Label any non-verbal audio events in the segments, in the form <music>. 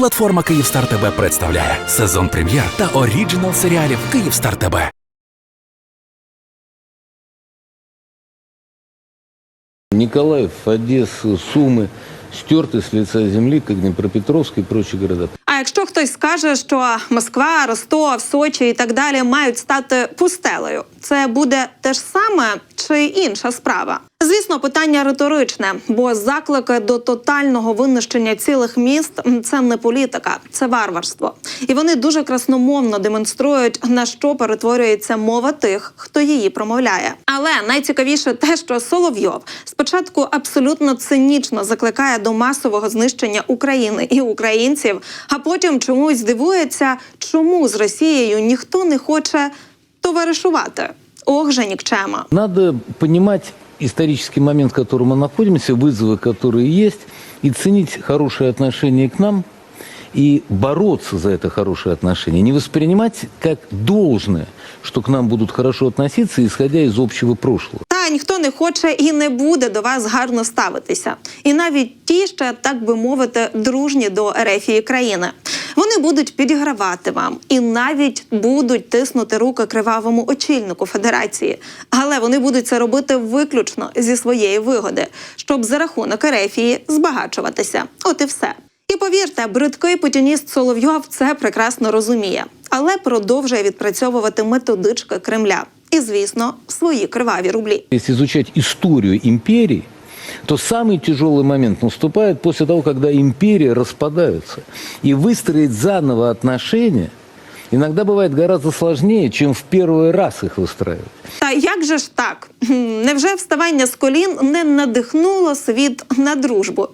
Платформа Київстар ТБ представляє сезон прем'єр та оріджинал серіалів Київстар ТБ. Николаев, Одесса, Сумы стерты с лица земли, как Днепропетровск и прочие города. А якщо хтось скаже, що Москва, Ростов, Сочі і так далі мають стати пустелею, це буде те ж саме чи інша справа? Звісно, питання риторичне, бо заклики до тотального винищення цілих міст це не політика, це варварство. І вони дуже красномовно демонструють, на що перетворюється мова тих, хто її промовляє. Але найцікавіше те, що Соловйов спочатку абсолютно цинічно закликає до масового знищення України і українців, а потім чомусь дивується, чому з Росією ніхто не хоче товаришувати. Ох же нікчема. Надо понимать исторический момент, в котором мы находимся, вызовы, которые есть, и ценить хорошее отношение к нам, и бороться за это хорошее отношение. Не воспринимать как должное, что к нам будут хорошо относиться, исходя из общего прошлого. Та ніхто не хоче і не буде до вас гарно ставитися. І навіть ті, ще так би мовити, дружні до ерефії країни. Вони будуть підігравати вам і навіть будуть тиснути руки кривавому очільнику федерації. Але вони будуть це робити виключно зі своєї вигоди, щоб за рахунок ерефії збагачуватися. От і все. І повірте, бридкий путініст Соловйов це прекрасно розуміє, але продовжує відпрацьовувати методички Кремля. І, звісно, свої криваві рублі. Изучать историю империй, то самый тяжелый момент наступает после того, когда империи распадаются. И выстроить заново отношения иногда бывает гораздо сложнее, чем в первый раз их выстраивать. Та як же ж так? Гм, Невже вставання з колін не надихнуло світ на дружбу?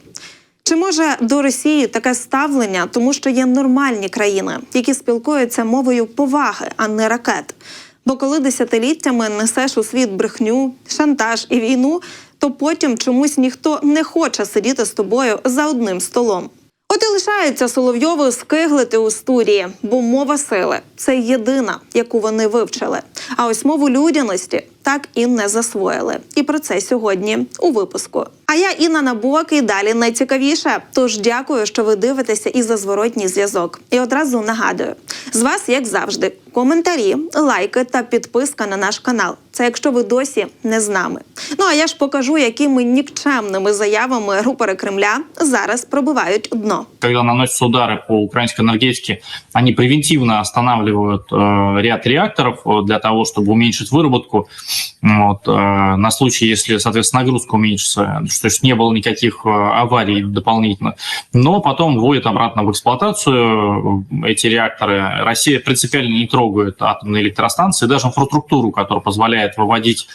Чи може до Росії таке ставлення, тому що є нормальні країни, які спілкуються мовою поваги, а не ракет? Бо коли десятиліттями несеш у світ брехню, шантаж і війну, то потім чомусь ніхто не хоче сидіти з тобою за одним столом. От і лишається Соловйову скиглити у студії, бо мова сили це єдина, яку вони вивчили. А ось мову людяності так і не засвоїли. І про це сьогодні у випуску. А я Інна Набок і далі найцікавіше. Тож дякую, що ви дивитеся і за зворотній зв'язок. І одразу нагадую: з вас, як завжди, коментарі, лайки та підписка на наш канал. Це якщо ви досі не з нами. Ну а я ж покажу, якими нікчемними заявами рупори Кремля зараз пробивають дно. когда наносятся удары по украинской энергетике, они превентивно останавливают э, ряд реакторов э, для того, чтобы уменьшить выработку. Вот, э, на случай, если, соответственно, нагрузка уменьшится, что есть не было никаких э, аварий дополнительно. Но потом вводят обратно в эксплуатацию э, эти реакторы. Россия принципиально не трогает атомные электростанции, даже инфраструктуру, которая позволяет выводить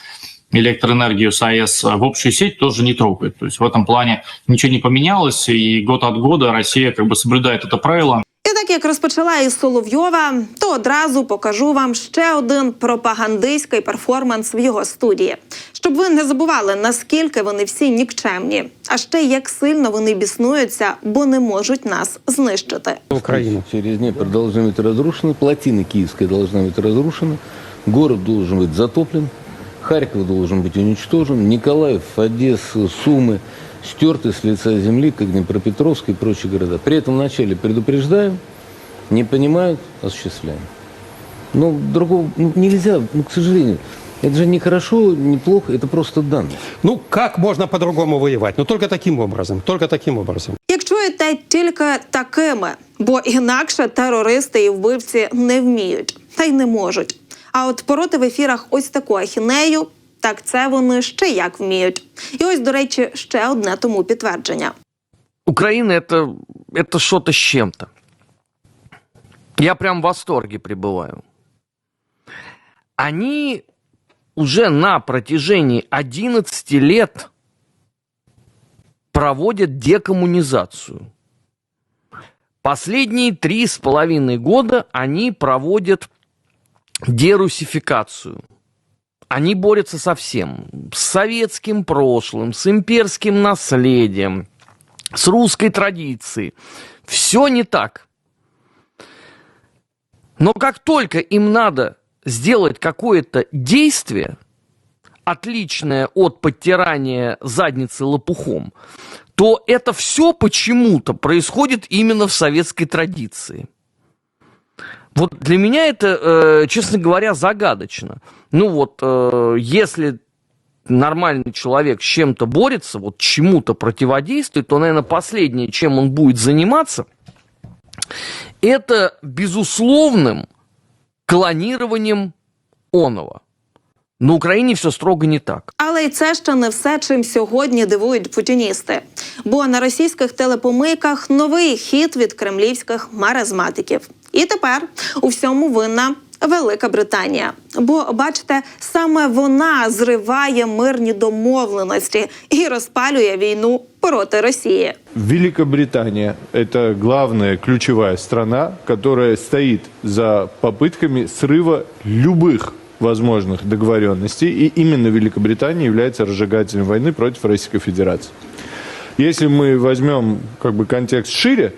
электроэнергию с АЭС в общую сеть тоже не трогает. То есть в этом плане ничего не поменялось, и год от года Россия как бы соблюдает это правило. І так як розпочала із Соловйова, то одразу покажу вам ще один пропагандистський перформанс в його студії, щоб ви не забували, наскільки вони всі нікчемні, а ще як сильно вони біснуються, бо не можуть нас знищити. Украину. Через Днепр должны быть разрушены, плотина Киевская должна быть разрушена, город должен быть затоплен, Харьков должен быть уничтожен, Николаев, Одесса, Сумы стерты с лица земли, как Днепропетровск и прочие города. При этом вначале предупреждаем, не понимают, осуществляем. Но другого ну, нельзя, ну, к сожалению. Это же не хорошо, не плохо, это просто данность. Ну, как можно по-другому воевать? Ну, только таким образом, только таким образом. Як чуєте, тільки такими, бо інакше терористи і вбивці не вміють та й не можуть. А от пороти в ефірах ось таку ахінею, так це вони ще як вміють. І ось, до речі, ще одне тому підтвердження. Украина это, это что-то с чем-то. Я прям в восторге пребываю. Они уже на протяжении 11 лет проводят декоммунизацию. Последние три с половиной года они проводят дерусификацию. Они борются со всем. С советским прошлым, с имперским наследием, с русской традицией. Все не так. Но как только им надо сделать какое-то действие, отличное от подтирания задницы лопухом, то это все почему-то происходит именно в советской традиции. Вот для меня это, э, честно говоря, загадочно. Ну вот, э, если нормальный человек с чем-то борется, вот чему-то противодействует, то, наверное, последнее, чем он будет заниматься, это безусловным клонированием оного. На Україні все строго не так. Але й це ще не все, чим сьогодні дивують путіністи. Бо на російських телепомийках новий хід від кремлівських маразматиків. І тепер у всьому винна Велика Британія. Бо бачите, саме вона зриває мирні домовленості і розпалює війну проти Росії. Великобритания – это главная ключевая страна, которая стоит за попытками срыва любых возможных договоренностей. И именно Великобритания является разжигателем войны против Российской Федерации. Если мы возьмем как бы, контекст шире,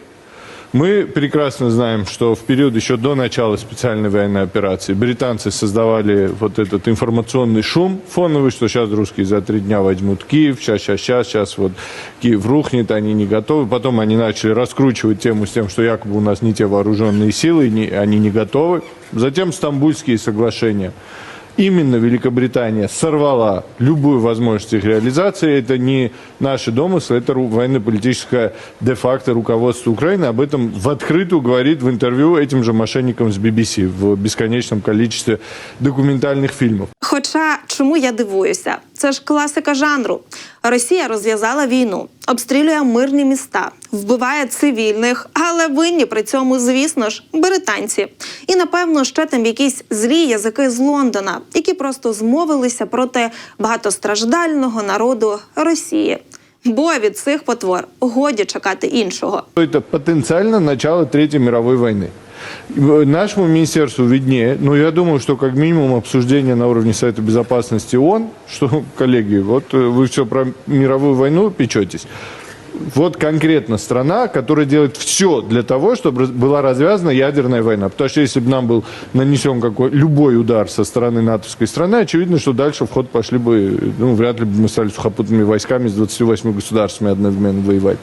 мы прекрасно знаем, что в период еще до начала специальной военной операции британцы создавали вот этот информационный шум фоновый, что сейчас русские за три дня возьмут Киев, сейчас, сейчас, сейчас, сейчас вот Киев рухнет, они не готовы. Потом они начали раскручивать тему с тем, что якобы у нас не те вооруженные силы, не- они не готовы. Затем Стамбульские соглашения. Именно Великобритания сорвала любую возможность их реализации. Это не наши домыслы, это ру- военно-политическое де-факто руководство Украины. Об этом в открытую говорит в интервью этим же мошенникам с BBC в бесконечном количестве документальных фильмов. Хоча чому я дивуюся? Це ж класика жанру. Росія розв'язала війну, обстрілює мирні міста, вбиває цивільних, але винні при цьому, звісно ж, британці. І напевно ще там якісь злі язики з Лондона, які просто змовилися проти багатостраждального народу Росії. Бо від цих потвор годі чекати іншого. Это потенциально начало Третьей мировой войны. Нашему министерству виднее, но я думаю, что как минимум обсуждение на уровне Совета Безопасности ООН, что, <laughs> коллеги, вот э, вы все про мировую войну печетесь. Вот конкретно страна, которая делает все для того, чтобы была развязана ядерная война. Потому что если бы нам был нанесен какой, любой удар со стороны натовской страны, очевидно, что дальше в ход пошли бы, ну, вряд ли бы мы стали сухопутными войсками с 28 государствами одновременно воевать.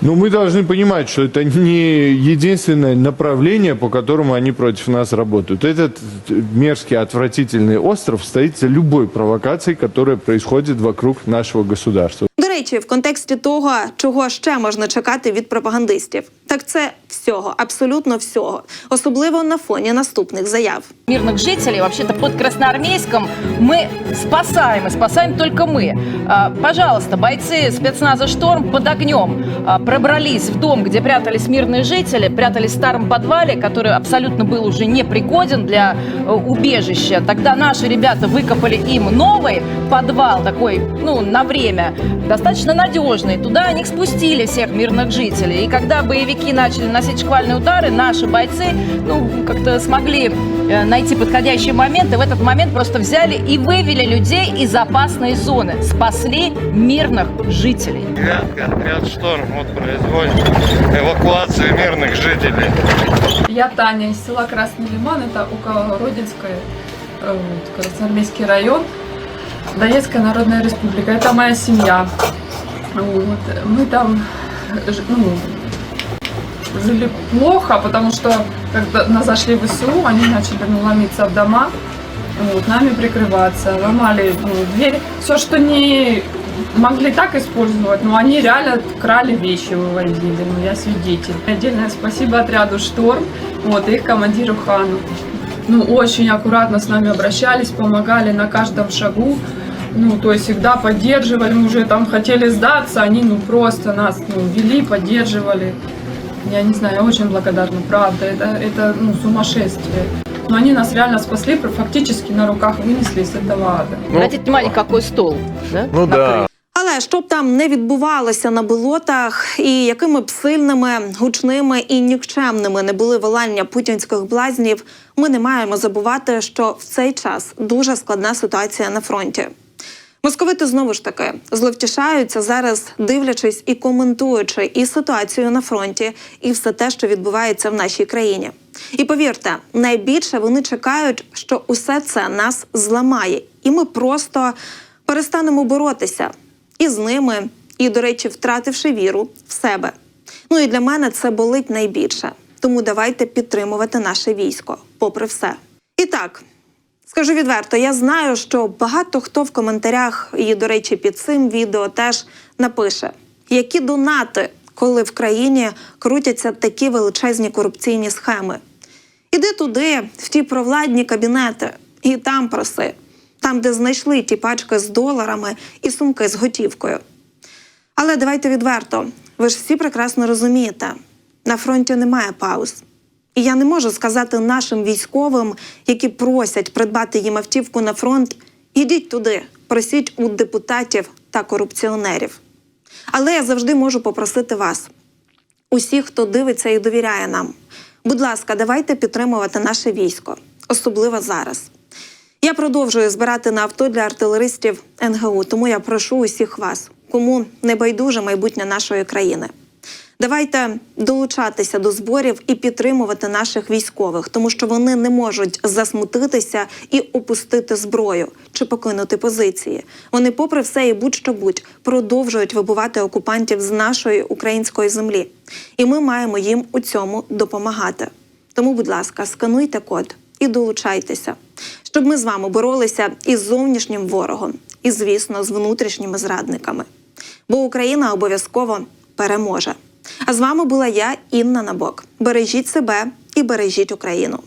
Но мы должны понимать, что это не единственное направление, по которому они против нас работают. Этот мерзкий, отвратительный остров стоит за любой провокацией, которая происходит вокруг нашего государства. До речі, в контексті того, чого ще можна чекати від пропагандистів, так це всього, абсолютно всього, особливо на фоні наступних заяв. мирных жителей. Вообще-то под Красноармейском мы спасаем, и спасаем только мы. А, Пожалуйста, бойцы спецназа «Шторм» под огнем а, пробрались в дом, где прятались мирные жители, прятались в старом подвале, который абсолютно был уже непригоден для э, убежища. Тогда наши ребята выкопали им новый подвал, такой, ну, на время, достаточно надежный. Туда они спустили всех мирных жителей. И когда боевики начали носить шквальные удары, наши бойцы, ну, как-то смогли э, найти подходящий момент, и в этот момент просто взяли и вывели людей из опасной зоны, спасли мирных жителей. Грядка, отряд «Шторм» вот производит эвакуацию мирных жителей. Я Таня из села Красный Лиман, это около Родинской, э, вот, Красноармейский район, Донецкая Народная Республика. Это моя семья. Вот. Мы там ну, жили плохо, потому что когда нас зашли в СУ, они начали ну, в дома, вот, нами прикрываться, ломали ну, дверь. Все, что не могли так использовать, но они реально крали вещи, вывозили. Ну, я свидетель. Отдельное спасибо отряду «Шторм», вот, их командиру Хану. Ну, очень аккуратно с нами обращались, помогали на каждом шагу. Ну, то есть всегда поддерживали, мы уже там хотели сдаться, они ну просто нас ну, вели, поддерживали. Я не знаю, я очень благодарна, правда, это, это ну, сумасшествие. Но они нас реально спасли, фактически на руках вынесли из этого ада. Обратите внимание, какой стол. Да? Ну да. Але щоб там не відбувалося на болотах, і якими б сильними, гучними і нікчемними не були волання путінських блазнів, ми не маємо забувати, що в цей час дуже складна ситуація на фронті. Московити знову ж таки зловтішаються зараз, дивлячись і коментуючи і ситуацію на фронті, і все те, що відбувається в нашій країні. І повірте, найбільше вони чекають, що усе це нас зламає, і ми просто перестанемо боротися і з ними, і, до речі, втративши віру в себе. Ну і для мене це болить найбільше. Тому давайте підтримувати наше військо, попри все. І так, скажу відверто, я знаю, що багато хто в коментарях, і, до речі, під цим відео теж напише, які донати, коли в країні крутяться такі величезні корупційні схеми. Іди туди, в ті провладні кабінети, і там проси, там, де знайшли ті пачки з доларами і сумки з готівкою. Але давайте відверто, ви ж всі прекрасно розумієте, на фронті немає пауз. І я не можу сказати нашим військовим, які просять придбати їм автівку на фронт, ідіть туди, просіть у депутатів та корупціонерів. Але я завжди можу попросити вас, усіх, хто дивиться і довіряє нам. Будь ласка, давайте підтримувати наше військо, особливо зараз. Я продовжую збирати на авто для артилеристів НГУ, тому я прошу усіх вас, кому не байдуже майбутнє нашої країни. Давайте долучатися до зборів і підтримувати наших військових, тому що вони не можуть засмутитися і опустити зброю чи покинути позиції. Вони, попри все і будь-що будь, продовжують вибивати окупантів з нашої української землі, і ми маємо їм у цьому допомагати. Тому, будь ласка, скануйте код і долучайтеся, щоб ми з вами боролися із зовнішнім ворогом, і, звісно, з внутрішніми зрадниками. Бо Україна обов'язково переможе. А з вами була я, Інна Набок. Бережіть себе і бережіть Україну.